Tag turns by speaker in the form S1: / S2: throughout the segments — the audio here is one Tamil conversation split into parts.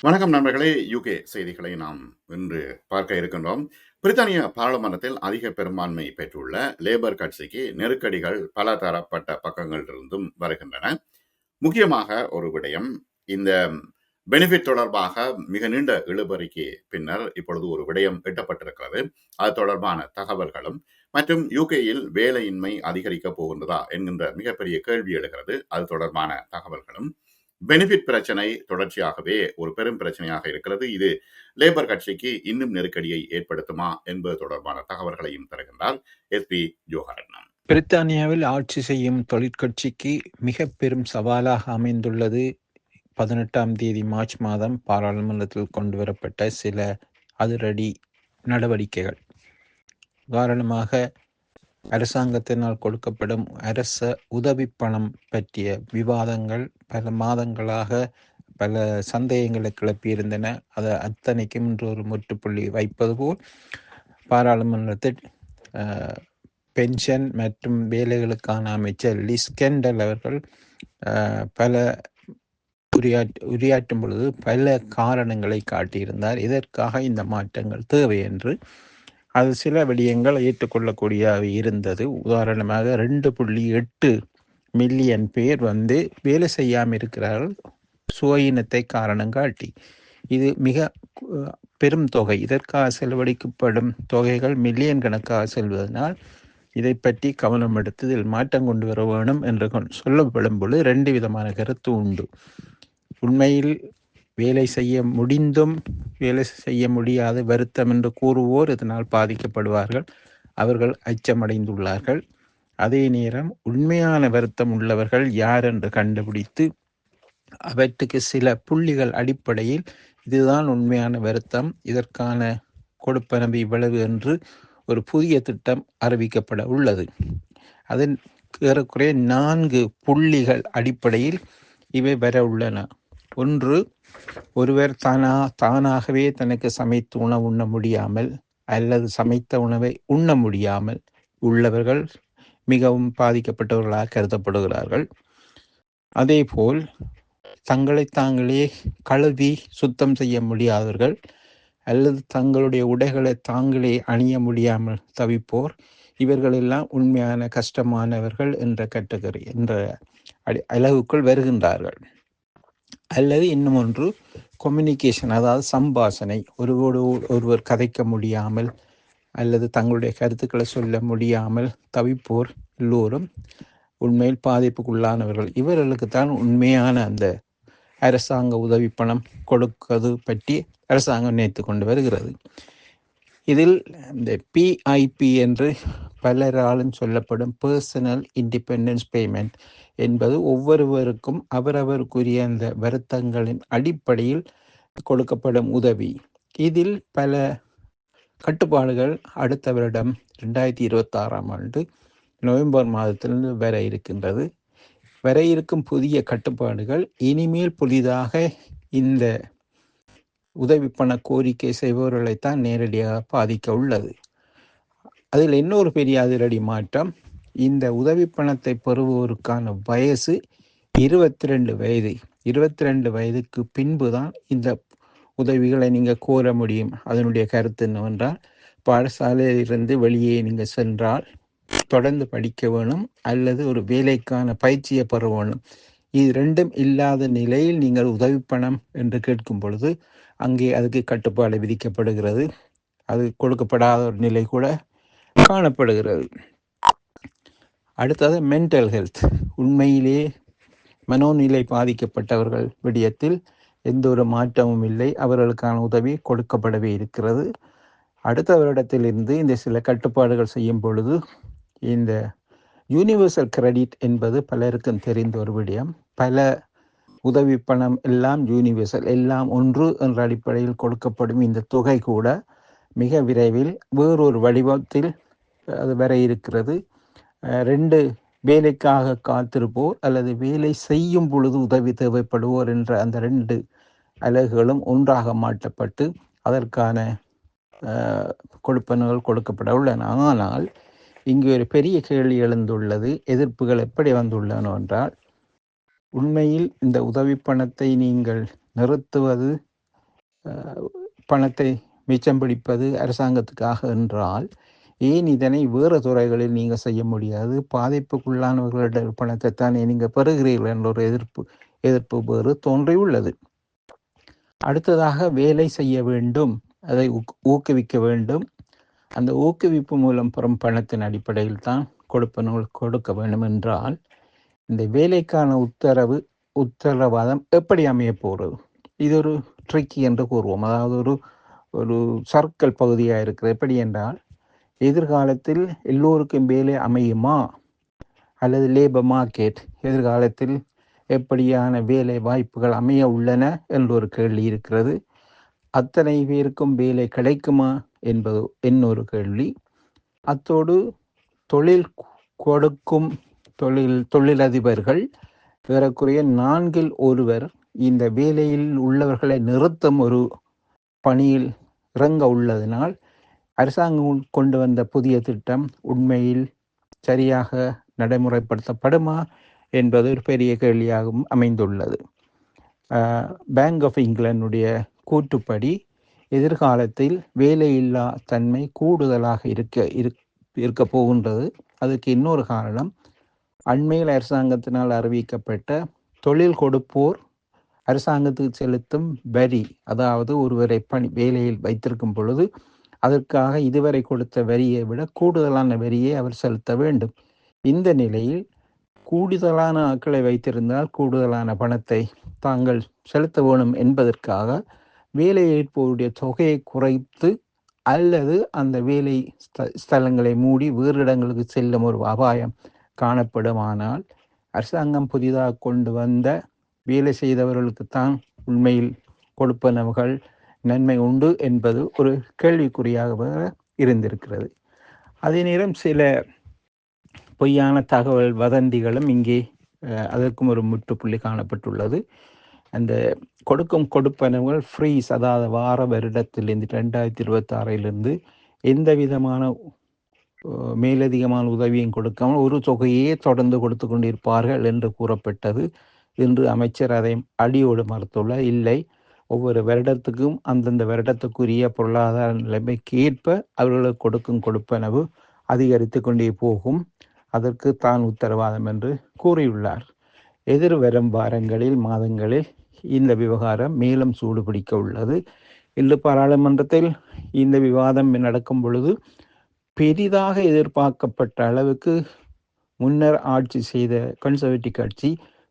S1: வணக்கம் நண்பர்களே. யூகே செய்திகளை நாம் இன்று பார்க்க இருக்கின்றோம். பிரித்தானிய பாராளுமன்றத்தில் அதிக பெரும்பான்மை பெற்றுள்ள லேபர் கட்சிக்கு நெருக்கடிகள் பல தரப்பட்ட பக்கங்களிலிருந்தும் வருகின்றன. முக்கியமாக ஒரு விடயம் இந்த பெனிஃபிட் தொடர்பாக மிக நீண்ட இழுபறிக்கு பின்னர் இப்பொழுது ஒரு விடயம் எட்டப்பட்டிருக்கிறது. அது தொடர்பான தகவல்களும் மற்றும் யூகேயில் வேலையின்மை அதிகரிக்கப் போகின்றதா என்கின்ற மிகப்பெரிய கேள்வி எழுகிறது. அது தொடர்பான தகவல்களும் பெனிஃபிட் பிரச்சனை தொடர்ச்சியாகவே ஒரு பெரும் பிரச்சனையாக இருக்கிறது. இது லேபர் கட்சிக்கு இன்னும் நெருக்கடியை ஏற்படுத்துமா என்பது தொடர்பான தகவல்களையும் தருகின்றார் எஸ் பி ஜோஹரட்னம்
S2: பிரித்தானியாவில் ஆட்சி செய்யும் தொழிற்கட்சிக்கு மிக பெரும் சவாலாக அமைந்துள்ளது. பதினெட்டாம் தேதி மார்ச் மாதம் பாராளுமன்றத்தில் கொண்டு வரப்பட்ட சில அதிரடி நடவடிக்கைகள். உதாரணமாக அரசாங்கத்தினால் கொடுக்கப்படும் அரச உதவி பணம் பற்றிய விவாதங்கள் பல மாதங்களாக பல சந்தேகங்களை கிளப்பியிருந்தன. அதை அத்தனைக்கும் இன்று ஒரு முற்றுப்புள்ளி வைப்பது போல் பாராளுமன்றத்தில் பென்ஷன் மற்றும் வேலைகளுக்கான அமைச்சர் லிஸ்கெண்டல் அவர்கள் பல உரையாற்று உரையாற்றும் பொழுது பல காரணங்களை காட்டியிருந்தார். இதற்காக இந்த மாற்றங்கள் தேவை என்று அது சில விடயங்கள் ஏற்றுக்கொள்ளக்கூடியவை இருந்தது. உதாரணமாக ரெண்டு புள்ளி எட்டு மில்லியன் பேர் வந்து வேலை செய்யாமல் இருக்கிறார்கள். சுயினத்தை காரணம் காட்டி. இது மிக பெரும் தொகை. இதற்காக செலவழிக்கப்படும் தொகைகள் மில்லியன் கணக்காக செல்வதனால் இதை பற்றி கவனம் எடுத்து இதில் மாற்றம் கொண்டு வர வேணும் என்று சொல்லப்படும் பொழுது ரெண்டு விதமான கருத்து உண்டு. உண்மையில் வேலை செய்ய முடிந்தும் வேலை செய்ய முடியாத வருத்தம் என்று கூறுவோர் இதனால் பாதிக்கப்படுவார்கள். அவர்கள் அச்சமடைந்துள்ளார்கள். அதே நேரம் உண்மையான வருத்தம் உள்ளவர்கள் யார் என்று கண்டுபிடித்து அவற்றுக்கு சில புள்ளிகள் அடிப்படையில் இதுதான் உண்மையான வருத்தம் இதற்கான கொடுப்பனவு இவ்வளவு என்று ஒரு புதிய திட்டம் அறிவிக்கப்பட உள்ளது. அதன் ஏறக்குறைய நான்கு புள்ளிகள் அடிப்படையில் இவை வர உள்ளன. ஒன்று ஒருவர் தானா தானாகவே தனக்கு சமைத்து உணவு உண்ண முடியாமல் அல்லது சமைத்த உணவை உண்ண முடியாமல் உள்ளவர்கள் மிகவும் பாதிக்கப்பட்டவர்களாக கருதப்படுகிறார்கள். அதேபோல் தங்களை தாங்களே கழுவி சுத்தம் செய்ய முடியாதவர்கள் அல்லது தங்களுடைய உடைகளை தாங்களே அணிய முடியாமல் தவிப்போர் இவர்களெல்லாம் உண்மையான கஷ்டமானவர்கள் என்ற கேட்டகரி என்ற அளவுக்குள் வருகின்றார்கள். அல்லது இன்னும் ஒன்று கொம்யூனிகேஷன் அதாவது சம்பாஷனை ஒருவோடு ஒருவர் கதைக்க முடியாமல் அல்லது தங்களுடைய கருத்துக்களை சொல்ல முடியாமல் தவிப்போர் எல்லோரும் உண்மையில் பாதிப்புக்குள்ளானவர்கள். இவர்களுக்கு தான் உண்மையான அந்த அரசாங்க உதவி பணம் கொடுப்பது பற்றி அரசாங்கம் நினைத்து கொண்டு வருகிறது. இதில் இந்த பிஐபி என்று பலராலும் சொல்லப்படும் பர்சனல் இண்டிபெண்டன்ஸ் பேமெண்ட் என்பது ஒவ்வொருவருக்கும் அவரவருக்குரிய அந்த வருத்தங்களின் அடிப்படையில் கொடுக்கப்படும் உதவி. இதில் பல கட்டுப்பாடுகள் அடுத்த வருடம் ரெண்டாயிரத்தி இருபத்தி ஆறாம் ஆண்டு நவம்பர் மாதத்திலிருந்து வர இருக்கின்றது. வர இருக்கும் புதிய கட்டுப்பாடுகள் இனிமேல் புதிதாக இந்த உதவி பண கோரிக்கை செய்பவர்களைத்தான் நேரடியாக பாதிக்க உள்ளது. அதில் இன்னொரு பெரிய அதிரடி மாற்றம் இந்த உதவி பணத்தை பெறுவோருக்கான வயசு இருபத்தி ரெண்டு வயது. இருபத்தி ரெண்டு வயதுக்கு பின்பு தான் இந்த உதவிகளை நீங்கள் கோர முடியும். அதனுடைய கருத்து என்னவென்றால் பாடசாலையிலிருந்து வெளியே நீங்கள் சென்றால் தொடர்ந்து படிக்க வேணும் அல்லது ஒரு வேலைக்கான பயிற்சியை பெற வேணும். இது ரெண்டும் இல்லாத நிலையில் நீங்கள் உதவி பணம் என்று கேட்கும் பொழுது அங்கே அதுக்கு கட்டுப்பாடு விதிக்கப்படுகிறது. அது கொடுக்கப்படாத ஒரு நிலை கூட காணப்படுகிறது. அடுத்தது மென்டல் ஹெல்த் உண்மையிலே மனோநிலை பாதிக்கப்பட்டவர்கள் விடயத்தில் எந்த ஒரு மாற்றமும் இல்லை. அவர்களுக்கான உதவி கொடுக்கப்படவே இருக்கிறது. அடுத்த வருடத்திலிருந்து இந்த சில கட்டுப்பாடுகள் செய்யும் பொழுது இந்த யூனிவர்சல் கிரெடிட் என்பது பலருக்கும் தெரிந்த ஒரு விடயம். பல உதவி பணம் எல்லாம் யூனிவர்சல் எல்லாம் ஒன்று என்ற அடிப்படையில் கொடுக்கப்படும் இந்த தொகை கூட மிக விரைவில் வேறொரு வடிவத்தில் அது வர இருக்கிறது. ரெண்டு வேலைக்காக காத்திருப்போர் அல்லது வேலை செய்யும் பொழுது உதவி தேவைப்படுவோர் என்ற அந்த ரெண்டு அலகுகளும் ஒன்றாக மாற்றப்பட்டு அதற்கான கொடுப்பனங்கள் கொடுக்கப்பட உள்ளன. ஆனால் இங்கு ஒரு பெரிய கேள்வி எழுந்துள்ளது. எதிர்ப்புகள் எப்படி வந்துள்ளன என்றால் உண்மையில் இந்த உதவி பணத்தை நீங்கள் நிறுத்துவது பணத்தை மிச்சம் பிடிப்பது அரசாங்கத்துக்காக என்றால் ஏன் இதனை வேறு துறைகளில் நீங்கள் செய்ய முடியாது? பாதிப்புக்குள்ளானவர்களிட பணத்தை தானே நீங்கள் பெறுகிறீர்கள் என்ற ஒரு எதிர்ப்பு எதிர்ப்பு வேறு தோன்றியுள்ளது. அடுத்ததாக வேலை செய்ய வேண்டும் அதை ஊக்- ஊக்குவிக்க வேண்டும். அந்த ஊக்குவிப்பு மூலம் பெறும் பணத்தின் அடிப்படையில் தான் கொடுப்பனவு கொடுக்க வேண்டும் என்றால் இந்த வேலைக்கான உத்தரவு உத்தரவாதம் எப்படி அமைய போகிறது? இது ஒரு ட்ரிக்கி என்று கூறுவோம். அதாவது ஒரு ஒரு சர்க்கிள் பகுதியாக இருக்கிறது எப்படி என்றால் எதிர்காலத்தில் எல்லோருக்கும் வேலை அமையுமா? அல்லது லேபர் மார்க்கெட் எதிர்காலத்தில் எப்படியான வேலை வாய்ப்புகள் அமைய உள்ளன என்ற ஒரு கேள்வி இருக்கிறது. அத்தனை பேருக்கும் வேலை கிடைக்குமா என்பது இன்னொரு கேள்வி. அத்தோடு தொழில் கொடுக்கும் தொழில் தொழிலதிபர்கள் ஏறக்குறைய நான்கில் ஒருவர் இந்த வேலையில் உள்ளவர்களை நிறுத்தும் ஒரு பணியில் இறங்க உள்ளதினால் அரசாங்கம் கொண்டு வந்த புதிய திட்டம் உண்மையில் சரியாக நடைமுறைப்படுத்தப்படுமா என்பது ஒரு பெரிய கேள்வியாகவும் அமைந்துள்ளது. பேங்க் ஆஃப் இங்கிலாந்துடைய கூற்றுப்படி எதிர்காலத்தில் வேலையில்லா தன்மை கூடுதலாக இருக்க இருக்- இருக்க போகின்றது. அதுக்கு இன்னொரு காரணம் அண்மையில் அரசாங்கத்தினால் அறிவிக்கப்பட்ட தொழில் கொடுப்போர் அரசாங்கத்துக்கு செலுத்தும் வரி அதாவது ஒருவரை பணி வேலையில் வைத்திருக்கும் பொழுது அதற்காக இதுவரை கொடுத்த வரியை விட கூடுதலான வரியை அவர் செலுத்த வேண்டும். இந்த நிலையில் கூடுதலான ஆட்களை வைத்திருந்தால் கூடுதலான பணத்தை தாங்கள் செலுத்த வேணும் என்பதற்காக வேலையேற்போருடைய தொகையை குறைத்து அல்லது அந்த வேலை ஸ்த- ஸ்தலங்களை மூடி வேறு இடங்களுக்கு செல்லும் ஒரு அபாயம் காணப்படுமானால் அரசாங்கம் புதிதாக கொண்டு வந்த வேலை செய்தவர்களுக்குத்தான் உண்மையில் கொடுப்பனவுகள் நன்மை உண்டு என்பது ஒரு கேள்விக்குறியாக இருந்திருக்கிறது. அதே நேரம் சில பொய்யான தகவல் வதந்திகளும் இங்கே அதற்கும் ஒரு முற்றுப்புள்ளி காணப்பட்டுள்ளது. அந்த கொடுக்கும் கொடுப்பனவுகள் ஃப்ரீஸ் அதாவது வார வருடத்திலிருந்து ரெண்டாயிரத்தி இருபத்தி ஆறிலிருந்து எந்த விதமான மேலதிகமான உதவியும் கொடுக்காமல் ஒரு தொகையே தொடர்ந்து கொடுத்து கொண்டிருப்பார்கள் என்று கூறப்பட்டது. இன்று அமைச்சர் அதை அடியோடு மறுத்துள்ளார். இல்லை ஒவ்வொரு வருடத்துக்கும் அந்தந்த வருடத்துக்குரிய பொருளாதார நிலைமைக்கு ஏற்ப அவர்களுக்கு கொடுக்கும் கொடுப்பனவு அதிகரித்து கொண்டே போகும். அதற்கு தான் உத்தரவாதம் என்று கூறியுள்ளார். எதிர்வரும் வாரங்களில் மாதங்களில் இந்த விவகாரம் மேலும் சூடுபிடிக்க உள்ளது. இன்று பாராளுமன்றத்தில் இந்த விவாதம் நடக்கும் பொழுது பெரிதாக எதிர்பார்க்கப்பட்ட அளவுக்கு முன்னர் ஆட்சி செய்த கன்சர்வேட்டிவ் கட்சி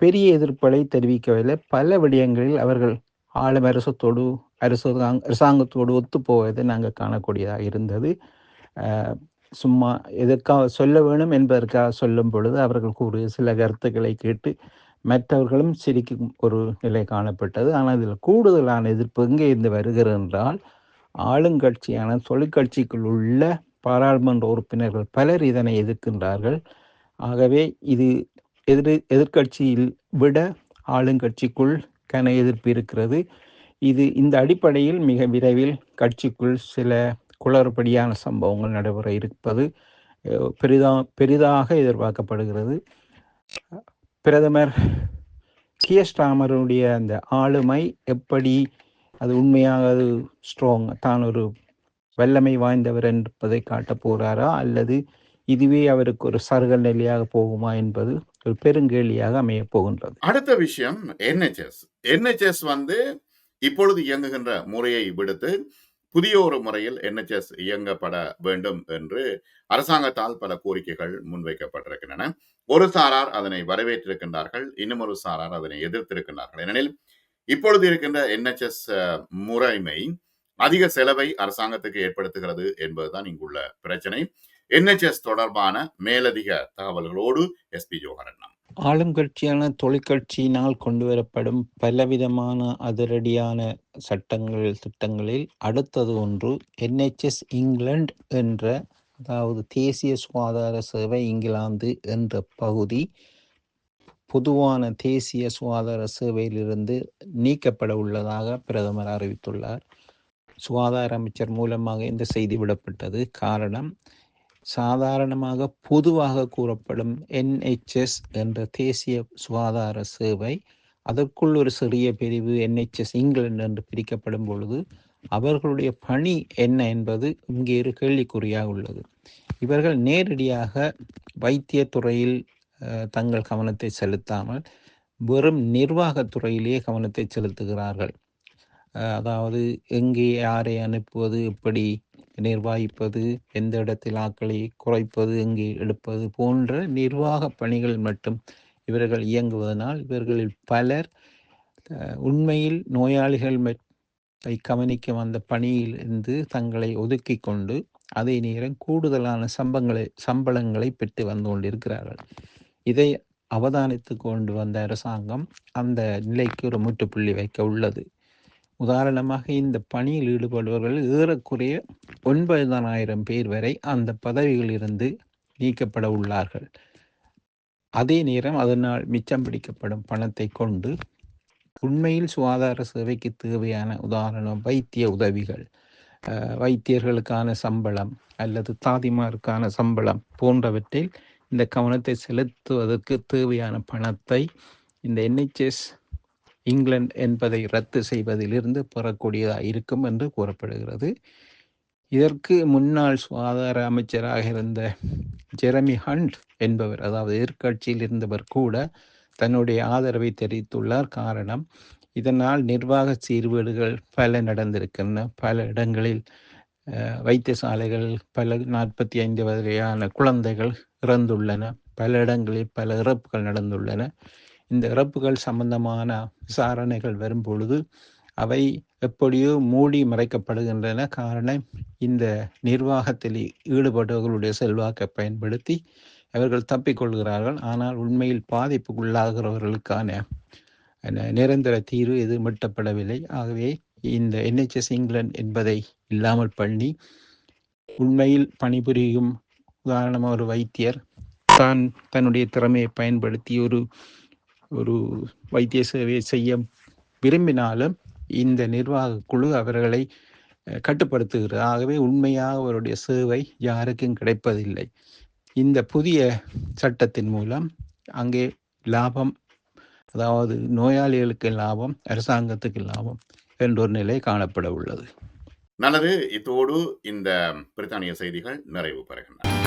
S2: பெரிய எதிர்ப்பலை தெரிவிக்கவில்லை. பல விடயங்களில் அவர்கள் ஆளும் அரசத்தோடு அரசாங்க அரசாங்கத்தோடு ஒத்துப்போவதை நாங்கள் காணக்கூடியதாக இருந்தது. சும்மா எதற்காக சொல்ல வேணும் என்பதற்காக சொல்லும் பொழுது அவர்கள் கூறிய சில கருத்துக்களை கேட்டு மற்றவர்களும் சிரிக்கும் ஒரு நிலை காணப்பட்டது. ஆனால் இதில் கூடுதலான எதிர்ப்பு எங்கே இருந்து வருகிறது என்றால் ஆளுங்கட்சியான தொழிற்கட்சிக்குள் உள்ள பாராளுமன்ற உறுப்பினர்கள் பலர் இதனை எதிர்க்கின்றார்கள். ஆகவே இது எதிர் எதிர்க்கட்சியில் விட ஆளுங்கட்சிக்குள் கன எதிர்ப்பு இருக்கிறது. இது இந்த அடிப்படையில் மிக விரைவில் கட்சிக்குள் சில குளறுபடியான சம்பவங்கள் நடைபெற இருப்பது பெரிதா பெரிதாக எதிர்பார்க்கப்படுகிறது. பிரதமர் கியர் ஸ்டாமருடைய அந்த ஆளுமை எப்படி அது உண்மையாக அது ஸ்ட்ராங் தான் ஒரு வல்லமை வாய்ந்தவர் என்பதை காட்டப் போகிறாரா அல்லது இதுவே அவருக்கு ஒரு சருகல் நிலையாக போகுமா என்பது ஒரு பெருங்கேள்வியாக அமையப் போகின்றது.
S1: அடுத்த விஷயம் என்ஹெச்எஸ் என்ஹெச்எஸ் வந்து இப்பொழுது இயங்குகின்ற முறையை விடுத்து புதிய ஒரு முறையில் என்ஹெச்எஸ் இயங்கப்பட வேண்டும் என்று அரசாங்கத்தால் பல கோரிக்கைகள் முன்வைக்கப்பட்டிருக்கின்றன. ஒரு சாரார் அதனை வரவேற்றிருக்கின்றார்கள் இன்னும் ஒரு சாரார் அதனை எதிர்த்திருக்கின்றார்கள். ஏனெனில் இப்பொழுது இருக்கின்ற என்ஹெச்எஸ் முறைமை அதிக செலவை அரசாங்கத்துக்கு ஏற்படுத்துகிறது என்பதுதான் இங்குள்ள பிரச்சனை. என்ஹெச்எஸ் தொடர்பான மேலதிக தகவல்களோடு எஸ்பி ஜோகரண்ணா
S2: ஆளுங்கட்சியான தொழிற்கட்சியினால் கொண்டு வரப்படும் பலவிதமான அதிரடியான சட்டங்கள் திட்டங்களில் அடுத்தது ஒன்று என்ஹெச்எஸ் இங்கிலாந்து என்ற அதாவது தேசிய சுகாதார சேவை இங்கிலாந்து என்ற பகுதி பொதுவான தேசிய சுகாதார சேவையிலிருந்து நீக்கப்பட உள்ளதாக பிரதமர் அறிவித்துள்ளார். சுகாதார அமைச்சர் மூலமாக இந்த செய்தி விடப்பட்டது. காரணம் சாதாரணமாக பொதுவாக கூறப்படும் என்ஹெச்எஸ் என்ற தேசிய சுகாதார சேவை அதற்குள் ஒரு சிறிய பிரிவு என்ஹெச்எஸ் இங்கிலாந்து என்று பிரிக்கப்படும் பொழுது அவர்களுடைய பணி என்ன என்பது இங்கே ஒரு கேள்விக்குறியாக உள்ளது. இவர்கள் நேரடியாக வைத்தியத்துறையில் தங்கள் கவனத்தை செலுத்தாமல் வெறும் நிர்வாகத்துறையிலேயே கவனத்தை செலுத்துகிறார்கள். அதாவது எங்கே யாரை அனுப்புவது எப்படி நிர்வகிப்பது எந்த இடத்தில் ஆக்களை குறைப்பது எங்கே எடுப்பது போன்ற நிர்வாக பணிகள் மட்டும் இவர்கள் இயங்குவதனால் இவர்களில் பலர் உண்மையில் நோயாளிகள் ம- ஐ கவனிக்கும் அந்த பணியில் இருந்து தங்களை ஒதுக்கி கொண்டு அதே நேரம் கூடுதலான சம்பங்களை சம்பளங்களை பெற்று வந்து கொண்டிருக்கிறார்கள். இதை அவதானித்து கொண்டு வந்த அரசாங்கம் அந்த நிலைக்கு ஒரு முற்றுப்புள்ளி வைக்க உள்ளது. உதாரணமாக இந்த பணியில் ஈடுபடுபவர்கள் ஏறக்குறைய ஒன்பதாயிரம் பேர் வரை அந்த பதவிகளிலிருந்து நீக்கப்பட உள்ளார்கள். அதே நேரம் அதனால் மிச்சம் பிடிக்கப்படும் பணத்தை கொண்டு உண்மையில் சுகாதார சேவைக்கு தேவையான உதாரணம் வைத்திய உதவிகள் வைத்தியர்களுக்கான சம்பளம் அல்லது தாதிமாருக்கான சம்பளம் போன்றவற்றில் இந்த கவனத்தை செலுத்துவதற்கு தேவையான பணத்தை இந்த என்ஹெச்எஸ் இங்கிலாந்து என்பதை ரத்து செய்வதிலிருந்து பெறக்கூடியதாக இருக்கும் என்று கூறப்படுகிறது. இதற்கு முன்னாள் சுகாதார அமைச்சராக இருந்த ஜெரமி ஹண்ட் என்பவர் அதாவது எதிர்க்கட்சியில் இருந்தவர் கூட தன்னுடைய ஆதரவை தெரிவித்துள்ளார். காரணம் இதனால் நிர்வாக சீர்கேடுகள் பல நடந்திருக்கின்றன. பல இடங்களில் வைத்தியசாலைகள் பல நாற்பத்தி ஐந்து வகையான குழந்தைகள் இறந்துள்ளன. பல இடங்களில் பல இறப்புகள் நடந்துள்ளன. இந்த இறப்புகள் சம்பந்தமான விசாரணைகள் வரும் பொழுது அவை எப்படியோ மூடி மறைக்கப்படுகின்றன. காரணம் இந்த நிர்வாகத்தில் ஈடுபட்டவர்களுடைய செல்வாக்கை பயன்படுத்தி அவர்கள் தப்பிக்கொள்கிறார்கள் ஆனால் உண்மையில் பாதிப்புக்குள்ளாகிறவர்களுக்கான நிரந்தர தீர்வு எது மீட்டப்படவில்லை ஆகவே இந்த என்ஹெச்எஸ் இங்கிலாந்து என்பதை இல்லாமல் பண்ணி உண்மையில் பணிபுரியும் உதாரணமாக ஒரு வைத்தியர் தான் தன்னுடைய திறமையை பயன்படுத்தி ஒரு ஒரு வைத்திய சேவையை செய்ய விரும்பினாலும் இந்த நிர்வாக குழு அவர்களை கட்டுப்படுத்துகிறது. ஆகவே உண்மையாக அவருடைய சேவை யாருக்கும் கிடைப்பதில்லை. இந்த புதிய சட்டத்தின் மூலம் அங்கே லாபம் அதாவது நோயாளிகளுக்கு லாபம் அரசாங்கத்துக்கு லாபம் என்ற ஒரு நிலை காணப்பட உள்ளது.
S1: நல்லது. இத்தோடு இந்த பிரித்தானிய செய்திகள் நிறைவு பெறுகின்றன.